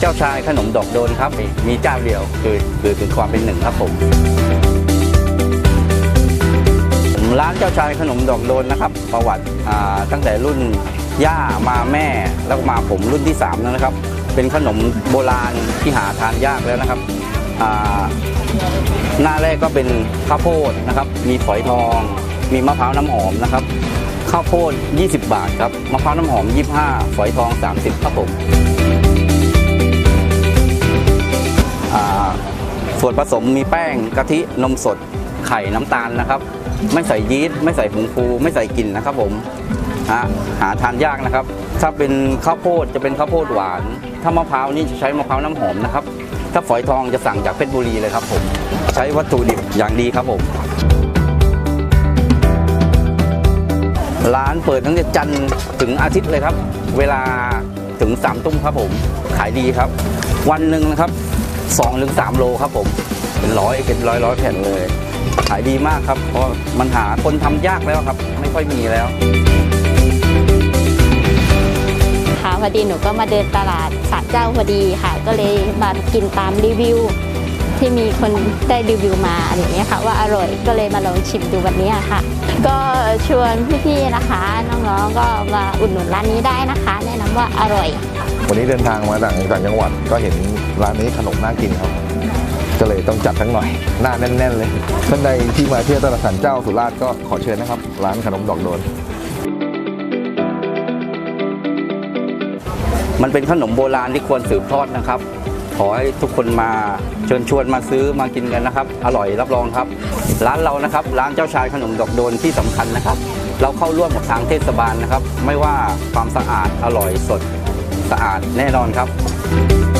เจ้าชายขนมดอกโดนครับ มีเจ้าเดียวคือคือถึงความเป็นหนึ่งครับผมร้านเจ้าชายขนมดอกโดนนะครับ ประวัติตั้งแต่รุ่นย่ามาแม่แล้วมาผมรุ่นที่3แล้วนะครับ เป็นขนมโบราณที่หาทานยากแล้วนะครับหน้าแรกก็เป็นข้าวโพดนะครับ มีฝอยทอง มีมะพร้าวน้ำหอมนะครับ ข้าวโพด 20 บาทครับ มะพร้าวน้ำหอม 25 ฝอยทอง 30 ครับผม ส่วนผสมมีแป้งกะทินมสดไข่น้ำตาลนะครับ ไม่ใส่ยีสต์ไม่ใส่ผงฟูไม่ใส่กลิ่นนะครับผมฮะหาทานยากนะครับ ถ้าเป็นข้าวโพดจะเป็นข้าวโพดหวาน ถ้ามะพร้าวนี่จะใช้มะพร้าวน้ำหอมนะครับ ถ้าฝอยทองจะสั่งจากเพชรบุรีเลยครับผม ใช้วัตถุดิบอย่างดีครับผมร้านเปิดตั้งแต่จันทร์ถึงอาทิตย์เลยครับ เวลาถึง3ามทุ่มครับผม ขายดีครับ วันหนึ่งนะครับ 2ถึง3โลครับผม เป็นร้อยเป็นร้อยร้อยแผ่นเลย ขายดีมากครับ เพราะมันหาคนทำยากแล้วครับ ไม่ค่อยมีแล้วค่ะพอดีหนูก็มาเดินตลาดสารเจ้าพอดีค่ะ ก็เลยมากินตามรีวิว ที่มีคนได้รีวิวมาอะไรอย่างเงี้ยค่ะ ว่าอร่อยก็เลยมาลองชิมดูวันนี้ค่ะ ก็ชวนพี่ๆนะคะ น้องๆก็มาอุดหนุนร้านนี้ได้นะคะ แนะนำว่าอร่อย วันนี้เดินทางมาต่างต่างจังหวัดก็เห็นร้านนี้ขนมน่ากินครับ ก็เลยต้องจัดทั้งหน่อย หน้าแน่น ๆ เลยท่านใดที่มาเที่ยวตลาดสันเจ้าสุราษฎร์ก็ขอเชิญนะครับ ร้านขนมดอกโดน มันเป็นขนมโบราณที่ควรสืบทอดนะครับ ขอให้ทุกคนมาเชิญชวนมาซื้อมากินกันนะครับ อร่อยรับรองครับ ร้านเรานะครับ ร้านเจ้าชายขนมดอกโดนที่สำคัญนะครับ เราเข้าร่วมกับทางเทศบาลนะครับ ไม่ว่าความสะอาดอร่อยสด สะอาดแน่นอนครับ